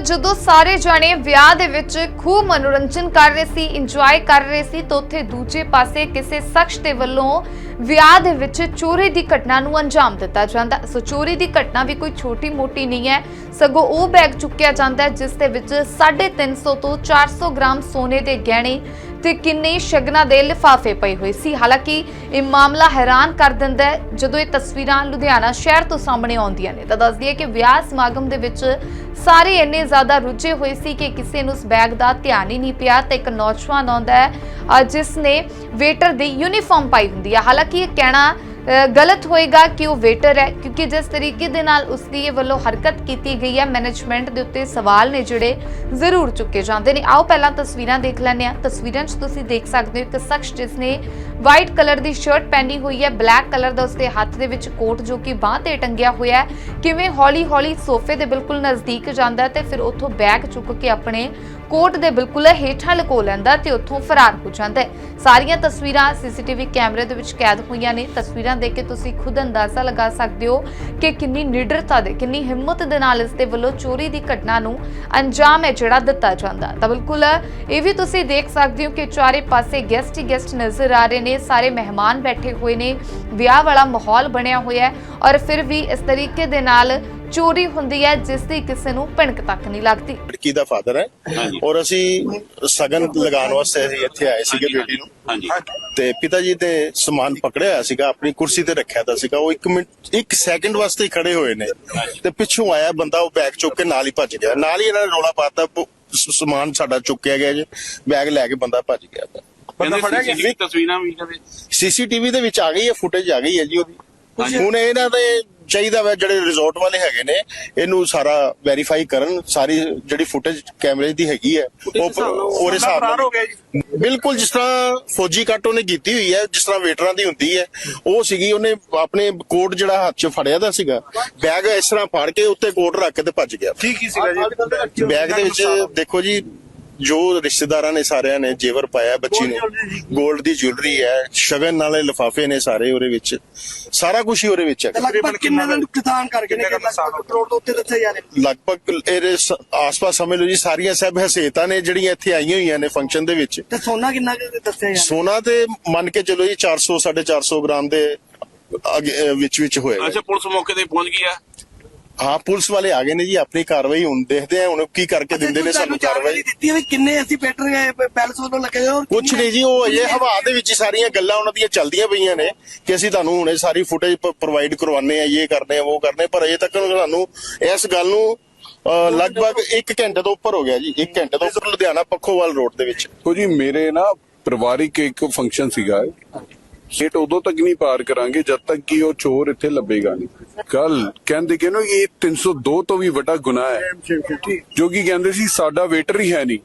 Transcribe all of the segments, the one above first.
ਜਦੋਂ ਸਾਰੇ ਜਾਣੇ ਵਿਆਹ ਦੇ ਵਿੱਚ ਖੂਬ ਮਨੋਰੰਜਨ ਕਰ ਰਹੇ ਸੀ ਇੰਜੋਏ ਕਰ ਰਹੇ ਸੀ, ਤਾਂ ਉੱਥੇ ਦੂਜੇ ਪਾਸੇ ਕਿਸੇ ਸ਼ਖਸ ਦੇ ਵੱਲੋਂ ਵਿਆਹ ਦੇ ਵਿੱਚ ਚੋਰੀ ਦੀ ਘਟਨਾ ਨੂੰ ਅੰਜਾਮ ਦਿੱਤਾ ਜਾਂਦਾ। ਸੋ ਚੋਰੀ ਦੀ ਘਟਨਾ ਵੀ ਕੋਈ ਛੋਟੀ ਮੋਟੀ ਨਹੀਂ ਹੈ। ਸਗੋਂ ਉਹ ਬੈਗ ਚੁੱਕਿਆ ਜਾਂਦਾ ਹੈ, ਜਿਸ ਦੇ ਵਿੱਚ 350 ਤੋਂ 400 ਗ੍ਰਾਮ ਸੋਨੇ ਦੇ ਗਹਿਣੇ ਤੇ ਕਿੰਨੇ ਸ਼ਗਨਾਂ ਦੇ ਲਿਫਾਫੇ ਪਏ ਹੋਏ ਸੀ। ਹਾਲਾਂਕਿ ਇਹ ਮਾਮਲਾ ਹੈਰਾਨ ਕਰ ਦਿੰਦਾ ਹੈ, ਜਦੋਂ ਇਹ ਤਸਵੀਰਾਂ ਲੁਧਿਆਣਾ ਸ਼ਹਿਰ ਤੋਂ ਸਾਹਮਣੇ ਆਉਂਦੀਆਂ ਨੇ। ਤਾਂ ਦੱਸਦੀ ਹੈ ਕਿ ਵਿਆਹ ਸਮਾਗਮ ਦੇ ਵਿੱਚ ਸਾਰੇ ਇੰਨੇ ਜ਼ਿਆਦਾ ਰੁੱਝੇ ਹੋਏ ਸੀ ਕਿ ਕਿਸੇ ਨੂੰ ਉਸ ਬੈਗ ਦਾ ਧਿਆਨ ਹੀ ਨਹੀਂ ਪਿਆ ਤੇ ਇੱਕ ਨੌਜਵਾਨ ਆਉਂਦਾ ਹੈ ਜਿਸ ਨੇ ਵੇਟਰ ਦੀ ਯੂਨੀਫਾਰਮ ਪਾਈ ਹੁੰਦੀ ਹੈ ਹਾਲਾਂਕਿ ਇਹ ਕਹਿਣਾ ਗਲਤ ਹੋਏਗਾ ਕਿ ਉਹ ਵੇਟਰ ਹੈ, ਕਿਉਂਕਿ ਜਿਸ ਤਰੀਕੇ ਦੇ ਨਾਲ ਉਸ ਦੀ ਇਹ ਵੱਲੋਂ ਹਰਕਤ ਕੀਤੀ ਗਈ ਹੈ ਮੈਨੇਜਮੈਂਟ ਦੇ ਉੱਤੇ ਸਵਾਲ ਨੇ ਜਿਹੜੇ ਜ਼ਰੂਰ ਚੁੱਕੇ ਜਾਂਦੇ ਨੇ। ਆਓ ਪਹਿਲਾਂ ਤਸਵੀਰਾਂ ਦੇਖ ਲੈਂਦੇ ਹਾਂ। ਤਸਵੀਰਾਂ 'ਚ ਤੁਸੀਂ ਦੇਖ ਸਕਦੇ ਹੋ ਇੱਕ ਸ਼ਖਸ ਜਿਸ ਨੇ ਵਾਈਟ ਕਲਰ ਦੀ ਸ਼ਰਟ ਪਹਿਨੀ ਹੋਈ ਹੈ ਬਲੈਕ ਕਲਰ ਦਾ ਉਸਦੇ ਹੱਥ ਦੇ ਵਿੱਚ ਕੋਟ ਜੋ ਕਿ ਬਾਹ ਤੇ ਟੰਗਿਆ ਹੋਇਆ ਹੈ। ਕਿਵੇਂ ਹੌਲੀ-ਹੌਲੀ ਸੋਫੇ ਦੇ ਬਿਲਕੁਲ ਨਜ਼ਦੀਕ ਜਾਂਦਾ ਤੇ ਫਿਰ ਉੱਥੋਂ ਬੈਗ ਚੁੱਕ ਕੇ ਆਪਣੇ ਕੋਟ ਦੇ ਬਿਲਕੁਲ ਹੇਠਾਂ ਲਕੋ ਲੈਂਦਾ ਤੇ ਉੱਥੋਂ ਫਰਾਰ ਹੋ ਜਾਂਦਾ ਹੈ। ਸਾਰੀਆਂ ਤਸਵੀਰਾਂ ਸੀਸੀਟੀਵੀ ਕੈਮਰੇ ਦੇ ਵਿੱਚ ਕੈਦ ਹੋਈਆਂ ਨੇ। ਤਸਵੀਰਾਂ ਦੇਖ ਕੇ ਤੁਸੀਂ ਖੁਦ ਅੰਦਾਜ਼ਾ ਲਗਾ ਸਕਦੇ ਹੋ ਕਿ ਕਿੰਨੀ ਨਿਡਰਤਾ ਦੇ, ਕਿੰਨੀ ਹਿੰਮਤ ਦੇ ਨਾਲ ਇਸ ਦੇ ਵੱਲੋਂ ਚੋਰੀ ਦੀ ਘਟਨਾ ਨੂੰ ਅੰਜਾਮ ਹੈ ਜਿਹੜਾ ਦਿੱਤਾ ਜਾਂਦਾ। ਤਾਂ ਬਿਲਕੁਲ, ਇਹ ਵੀ ਤੁਸੀਂ ਦੇਖ ਸਕਦੇ ਹੋ ਕਿ ਚਾਰੇ ਪਾਸੇ ਗੈਸਟ ਹੀ ਗੈਸਟ ਨਜ਼ਰ ਆ ਰਹੇ ਨੇ, ਸਾਰੇ ਮਹਿਮਾਨ ਬੈਠੇ ਹੋਏ ਨੇ, ਵਿਆਹ ਵਾਲਾ ਮਾਹੌਲ ਬਣਿਆ ਹੋਇਆ ਹੈ ਔਰ ਫਿਰ ਵੀ ਇਸ ਤਰੀਕੇ ਦੇ ਨਾਲ ਚੋਰੀ ਹੁੰਦੀ ਹੈ ਜਿਸ ਦੀ ਕਿਸੇ ਨੂੰ ਭਿਣਕ ਤੱਕ ਨਹੀਂ ਲੱਗਦੀ। ਲੜਕੀ ਦਾ ਫਾਦਰ ਹੈ। ਔਰ ਅਸੀਂ ਸਗਨ ਲਗਾਉਣ ਵਾਸਤੇ ਅਸੀਂ ਇੱਥੇ ਆਏ ਸੀਗੇ ਬੇਟੀ ਨੂੰ। ਹਾਂਜੀ। ਤੇ ਪਿਤਾ ਜੀ ਤੇ ਸਮਾਨ ਪਕੜਿਆ ਹੋਇਆ ਸੀਗਾ ਆਪਣੀ ਕੁਰਸੀ ਤੇ ਰੱਖਿਆ ਤਾਂ ਸੀਗਾ। ਉਹ 1 ਮਿੰਟ 1 ਸੈਕਿੰਡ ਵਾਸਤੇ ਹੀ ਖੜੇ ਹੋਏ ਨੇ। ਤੇ ਪਿੱਛੋਂ ਆਇਆ ਬੰਦਾ ਉਹ ਬੈਗ ਚੁੱਕ ਕੇ ਨਾਲ ਹੀ ਭੱਜ ਗਿਆ। ਨਾਲ ਹੀ ਇਹਨਾਂ ਨੇ ਰੋਲਾ ਪਾਤਾ ਸਮਾਨ ਸਾਡਾ ਚੁੱਕਿਆ ਗਿਆ ਜੀ। ਬੈਗ ਲੈ ਕੇ ਬੰਦਾ ਭੱਜ ਗਿਆ। ਕਹਿੰਦੇ CCTV ਤਸਵੀਰਾਂ ਵੀ ਕਹਿੰਦੇ। ਸੀਸੀਟੀਵੀ ਦੇ ਵਿੱਚ ਆ ਗਈ ਹੈ ਫੁਟੇਜ ਆ ਗਈ ਹੈ ਜੀ ਉਹਦੀ। ਹੁਣ ਇਹਨਾਂ ਦੇ ਚਾਹੀਦਾ ਵਾ ਜਿਹੜੇ ਰਿਜ਼ੋਰਟ ਵਾਲੇ ਹੈਗੇ ਨੇ ਇਹਨੂੰ ਸਾਰਾ ਵੈਰੀਫਾਈ ਕਰਨ ਸਾਰੀ ਜਿਹੜੀ ਫੁਟੇਜ ਕੈਮਰੇ ਦੀ ਹੈਗੀ ਹੈ ਉਹ ਉਹਦੇ ਹਿਸਾਬ ਨਾਲ ਬਿਲਕੁਲ ਜਿਸ ਤਰ੍ਹਾਂ ਫੌਜੀ ਕੱਟ ਉਹਨੇ ਕੀਤੀ ਹੋਈ ਹੈ ਜਿਸ ਤਰ੍ਹਾਂ ਵੇਟਰਾਂ ਦੀ ਹੁੰਦੀ ਹੈ ਉਹ ਸੀਗੀ ਉਹਨੇ ਆਪਣੇ ਕੋਟ ਜਿਹੜਾ ਹੱਥ 'ਚ ਫੜਿਆ ਦਾ ਸੀਗਾ ਬੈਗ ਇਸ ਤਰ੍ਹਾਂ ਫੜ ਕੇ ਉੱਤੇ ਕੋਟ ਰੱਖ ਕੇ ਤੇ ਭੱਜ ਗਿਆ। ਠੀਕ ਹੀ ਸੀਗਾ ਜੀ? ਬੈਗ ਦੇ ਵਿੱਚ ਦੇਖੋ ਜੀ ਜੋ ਰਿਸ਼ਤੇਦਾਰਾਂ ਨੇ ਸਾਰਿਆਂ ਨੇ ਜੇਵਰ ਪਾਇਆ ਬੱਚੀ ਨੂੰ 골ਡ ਦੀ ਜੁਐਲਰੀ ਹੈ ਸ਼ਗਨ ਨਾਲੇ ਲਿਫਾਫੇ ਨੇ ਸਾਰੇ ਉਹਦੇ ਵਿੱਚ ਸਾਰਾ ਕੁਝ ਹੀ ਉਹਦੇ ਵਿੱਚ ਹੈ ਲਗਭਗ ਕਿੰਨੇ ਦਾ ਨੁਕਸਾਨ ਕਰਕੇ ਨੇ ਲਗਭਗ ਕਰੋੜ ਤੋਂ ਉੱਤੇ ਦੱਸਿਆ ਜਾ ਰਿਹਾ? ਲਗਭਗ ਇਹਦੇ ਆਸ-ਪਾਸ ਸਮਝ ਲਓ ਜੀ ਸਾਰੀਆਂ ਸਭ ਹਸੇਤਾਂ ਨੇ ਜਿਹੜੀਆਂ ਇੱਥੇ ਆਈਆਂ ਹੋਈਆਂ ਨੇ ਫੰਕਸ਼ਨ ਦੇ ਵਿੱਚ। ਤੇ ਸੋਨਾ ਕਿੰਨਾ ਕੁ ਦੱਸਿਆ ਜਾ ਸੋਨਾ ਤੇ ਮੰਨ ਕੇ ਚਲੋ ਜੀ 400 450 ਗ੍ਰਾਮ ਦੇ ਵਿੱਚ ਵਿੱਚ ਹੋਏਗਾ ਅੱਛਾ ਪੁਲਿਸ ਮੌਕੇ ਤੇ ਪਹੁੰਚ ਗਈ ਆ? ਹਾਂ ਪੁਲਿਸ ਵਾਲੇ ਆ ਗਏ ਨੇ ਜੀ ਆਪਣੀ ਕਾਰਵਾਈ ਹੁਣ ਦੇਖਦੇ ਆ ਹੁਣ ਕੀ ਕਰਕੇ ਦਿੰਦੇ ਨੇ ਸਾਨੂੰ ਕਾਰਵਾਈ। ਦਿੱਤੀ ਹੈ ਵੀ ਕਿੰਨੇ ਅਸੀਂ ਬੈਟਰ ਪੈਲਸ ਵੱਲੋਂ ਲੱਗੇ ਔਰ ਕੁਛ ਨਹੀਂ ਜੀ ਉਹ ਅਜੇ ਹਵਾ ਦੇ ਵਿੱਚ ਹੀ ਸਾਰੀਆਂ ਗੱਲਾਂ ਉਹਨਾਂ ਦੀਆਂ ਚੱਲਦੀਆਂ ਪਈਆਂ ਨੇ ਕਿ ਅਸੀਂ ਤੁਹਾਨੂੰ ਹੁਣੇ ਸਾਰੀ ਫੁਟੇਜ ਪ੍ਰੋਵਾਈਡ ਕਰਵਾਉਂਦੇ ਆ ਇਹ ਕਰਨੇ ਆ ਉਹ ਕਰਨੇ ਪਰ ਅਜੇ ਤੱਕ ਸਾਨੂੰ ਇਸ ਗੱਲ ਨੂੰ ਲਗਭਗ 1 ਘੰਟੇ ਤੋਂ ਉੱਪਰ ਹੋ ਗਿਆ ਜੀ 1 ਘੰਟੇ ਤੋਂ ਉੱਪਰ ਲੁਧਿਆਣਾ ਪੱਖੋਵਾਲ ਰੋਡ ਦੇ ਵਿੱਚ। ਦੇਖੋ ਜੀ ਮੇਰੇ ਨਾ ਪਰਿਵਾਰਿਕ ਇੱਕ ਫੰਕਸ਼ਨ ਸੀਗਾ ਸੇਟ ਉਦੋਂ ਤੱਕ ਨਹੀਂ ਪਾਰ ਕਰਾਂਗੇ ਜਦ ਤੱਕ ਕਿ ਉਹ ਚੋਰ ਇੱਥੇ ਲੱਭੇਗਾ ਨਹੀਂ। ਕੱਲ ਕਹਿੰਦੇ ਕਿ ਨਾ ਇਹ 302 ਤੋਂ ਵੀ ਵੱਡਾ ਗੁਨਾਹ ਹੈ। ਜੋ ਕਿ ਕਹਿੰਦੇ ਸੀ ਸਾਡਾ ਵੇਟਰ ਹੀ ਹੈ ਨਹੀਂ।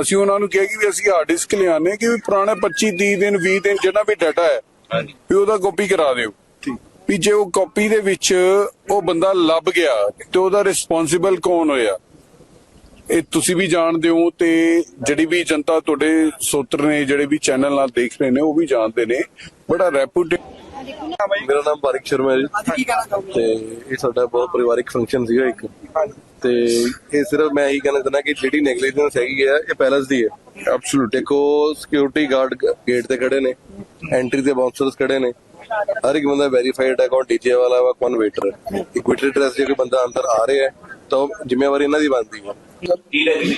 ਅਸੀਂ ਉਹਨਾਂ ਨੂੰ ਕਿਹਾ ਕਿ ਵੀ ਅਸੀਂ ਹਾਰਡ ਡਿਸਕ ਲਿਆਨੇ ਕਿ ਵੀ ਪੁਰਾਣੇ 25 30 ਦਿਨ 20 ਦਿਨ ਜਿਹੜਾ ਵੀ ਡਾਟਾ ਹੈ ਵੀ ਉਹਦਾ ਕਾਪੀ ਕਰਾ ਦਿਓ। ਵੀ ਜੇ ਉਹ ਕਾਪੀ ਦੇ ਵਿੱਚ ਉਹ ਬੰਦਾ ਲੱਭ ਗਿਆ ਤੇ ਉਹਦਾ ਰਿਸਪੌਂਸਿਬਲ ਕੌਣ ਹੋਇਆ? ਇਹ ਤੁਸੀਂ ਵੀ ਜਾਣਦੇ ਹੋ ਤੇ ਜਿਹੜੀ ਵੀ ਜਨਤਾ ਤੁਹਾਡੇ ਸੋਤਰ ਨੇ ਜਿਹੜੇ ਵੀ ਚੈਨਲ ਨਾਲ ਦੇਖ ਰਹੇ ਨੇ ਉਹ ਵੀ ਜਾਣਦੇ ਨੇ। ਬੜਾ ਰੈਪੂਟੇਡ ਮੇਰਾ ਨਾਮ ਬਾਰਿਕ ਸ਼ਰਮਾ ਜੀ। ਤੇ ਇਹ ਸਾਡਾ ਬਹੁਤ ਪਰਿਵਾਰਿਕ ਫੰਕਸ਼ਨ ਸੀਗਾ ਇੱਕ। ਤੇ ਇਹ ਸਿਰਫ ਮੈਂ ਇਹੀ ਕਹਿਣਾ ਚਾਹੁੰਦਾ ਕਿ ਜਿਹੜੀ ਨੈਗਲੀਜੈਂਸ ਹੈਗੀ ਹੈ ਇਹ ਪੈਲਸ ਦੀ ਹੈ। ਐਬਸੋਲੂਟ ਦੇਖੋ ਸਿਕਿਉਰਿਟੀ ਗਾਰਡ ਗੇਟ ਤੇ ਖੜੇ ਨੇ। ਐਂਟਰੀ ਤੇ ਬਾਉਂਸਰਸ ਖੜੇ ਨੇ। ਹਰ ਇੱਕ ਬੰਦਾ ਵੈਰੀਫਾਈਡ ਹੈ ਕੌਣ ਡੀਜੇ ਵਾਲਾ ਵਾ ਕੌਣ ਵੇਟਰ ਹੈ। ਡਰੈਸ ਜੇ ਕੋਈ ਬੰਦਾ ਅੰਦਰ ਆ ਰਿਹਾ ਹੈ ਤਾਂ ਜ਼ਿੰਮੇਵਾਰੀ ਇਹਨਾਂ ਦੀ ਬਣਦੀ ਹੈ।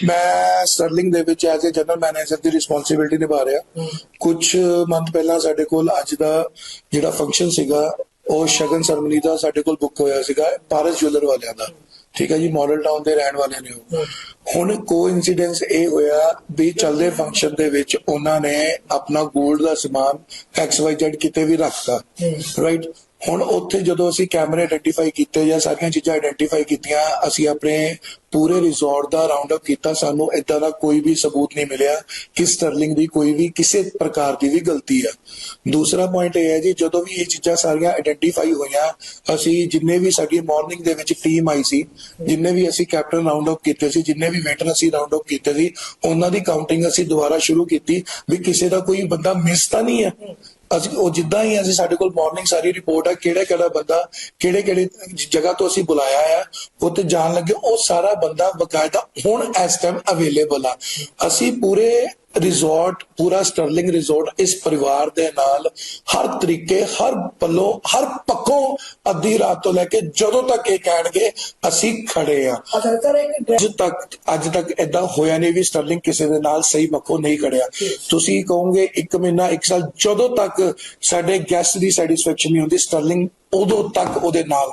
ਮੈਂ ਸਟਰਲਿੰਗ ਦੇ ਵਿੱਚ ਐਜ਼ ਅ ਜਨਰਲ ਮੈਨੇਜਰ ਦੀ ਰਿਸਪੌਂਸਿਬਿਲਟੀ ਨਿਭਾ ਰਿਹਾ। ਕੁਝ ਮੰਥ ਪਹਿਲਾਂ ਸਾਡੇ ਕੋਲ ਅੱਜ ਦਾ ਜਿਹੜਾ ਫੰਕਸ਼ਨ ਸੀਗਾ, ਉਹ ਸ਼ਗਨ ਸਰਮਨੀ ਦਾ ਸਾਡੇ ਕੋਲ ਬੁੱਕ ਹੋਇਆ ਸੀਗਾ ਪਾਰਸ ਜੁਐਲਰ ਵਾਲਿਆਂ ਦਾ। ਠੀਕ ਹੈ ਜੀ ਮਾਡਲ ਟਾਊਨ ਦੇ ਰਹਿਣ ਵਾਲੇ ਨੇ ਉਹ। ਹੁਣ ਕੋ ਇਹ ਹੋਇਆ ਵੀ ਚੱਲਦੇ ਫੰਕਸ਼ਨ ਦੇ ਵਿੱਚ ਉਹਨਾਂ ਨੇ ਆਪਣਾ 골ਡ ਦਾ ਸਮਾਨ XYZ ਕਿਤੇ ਵੀ ਰੱਖਤਾ। ਰਾਈਟ ਹੁਣ ਉੱਥੇ ਜਦੋਂ ਅਸੀਂ ਕੈਮਰੇ ਆਇਡੈਂਟੀਫਾਈ ਕੀਤੇ ਜਾਂ ਸਾਰੀਆਂ ਚੀਜ਼ਾਂ ਆਇਡੈਂਟੀਫਾਈ ਕੀਤੀਆਂ, ਅਸੀਂ ਆਪਣੇ ਪੂਰੇ ਰਿਜ਼ੋਰਟ ਦਾ ਰਾਉਂਡ ਅਪ ਕੀਤਾ, ਸਾਨੂੰ ਇਦਾਂ ਦਾ ਕੋਈ ਵੀ ਸਬੂਤ ਨਹੀਂ ਮਿਲਿਆ ਕਿ ਸਟਰਲਿੰਗ ਦੀ ਕੋਈ ਵੀ ਕਿਸੇ ਪ੍ਰਕਾਰ ਦੀ ਵੀ ਗਲਤੀ ਆ। ਦੂਸਰਾ ਪੁਆਇੰਟ ਇਹ ਹੈ ਜੀ, ਜਦੋਂ ਵੀ ਇਹ ਚੀਜ਼ਾਂ ਸਾਰੀਆਂ ਆਇਡੈਂਟੀਫਾਈ ਹੋਈਆਂ, ਅਸੀਂ ਜਿੰਨੇ ਵੀ ਸਾਡੀ ਮਾਰਨਿੰਗ ਦੇ ਵਿੱਚ ਟੀਮ ਆਈ ਸੀ, ਜਿੰਨੇ ਵੀ ਅਸੀਂ ਕੈਪਟਨ ਰਾਉਂਡ ਅਪ ਕੀਤੇ ਸੀ, ਜਿੰਨੇ ਵੀ ਵੇਟਰ ਅਸੀਂ ਰਾਉਂਡ ਅਪ ਕੀਤੇ ਸੀ, ਉਹਨਾਂ ਦੀ ਕਾਊਂਟਿੰਗ ਅਸੀਂ ਦੁਬਾਰਾ ਸ਼ੁਰੂ ਕੀਤੀ ਵੀ ਕਿਸੇ ਦਾ ਕੋਈ ਬੰਦਾ ਮਿਸ ਤਾਂ ਨਹੀਂ ਹੈ। ਅਸੀਂ ਉਹ ਜਿੱਦਾਂ ਹੀ ਅਸੀਂ ਸਾਡੇ ਕੋਲ ਮਾਰਨਿੰਗ ਸਾਰੀ ਰਿਪੋਰਟ ਆ, ਕਿਹੜਾ ਕਿਹੜਾ ਬੰਦਾ ਕਿਹੜੇ ਕਿਹੜੇ ਜਗ੍ਹਾ ਤੋਂ ਅਸੀਂ ਬੁਲਾਇਆ ਆ, ਉੱਥੇ ਜਾਣ ਲੱਗੇ, ਉਹ ਸਾਰਾ ਬੰਦਾ ਬਕਾਇਦਾ ਹੁਣ ਇਸ ਟਾਈਮ ਅਵੇਲੇਬਲ ਆ। ਅਸੀਂ ਪੂਰੇ ਰਿਜ਼ੋਰਟ ਪੂਰਾ ਸਟਰਲਿੰਗ ਰਿਜ਼ੋਰਟ ਇਸ ਪਰਿਵਾਰ ਦੇ ਨਾਲ ਹਰ ਤਰੀਕੇ ਹਰ ਪੱਲੋਂ ਹਰ ਪੱਖੋਂ ਅੱਧੀ ਰਾਤ ਤੋਂ ਲੈ ਕੇ ਜਦੋਂ ਤੱਕ ਇਹ ਕਹਿਣਗੇ ਅਸੀਂ ਖੜੇ ਆ ਅੱਜ ਤੱਕ ਅੱਜ ਤੱਕ ਇਦਾਂ ਹੋਇਆ ਨਹੀਂ ਵੀ ਸਟਰਲਿੰਗ ਕਿਸੇ ਦੇ ਨਾਲ ਸਹੀ ਮੱਖੋਂ ਨਹੀਂ ਖੜਿਆ। ਤੁਸੀਂ ਕਹੋਗੇ ਇੱਕ ਮਹੀਨਾ ਇੱਕ ਸਾਲ ਜਦੋਂ ਤੱਕ ਸਾਡੇ ਗੈਸਟ ਦੀ ਸੈਟੀਸਫੈਕਸ਼ਨ ਨਹੀਂ ਹੁੰਦੀ ਸਟਰਲਿੰਗ ਉਦੋਂ ਤੱਕ ਉਹਦੇ ਨਾਲ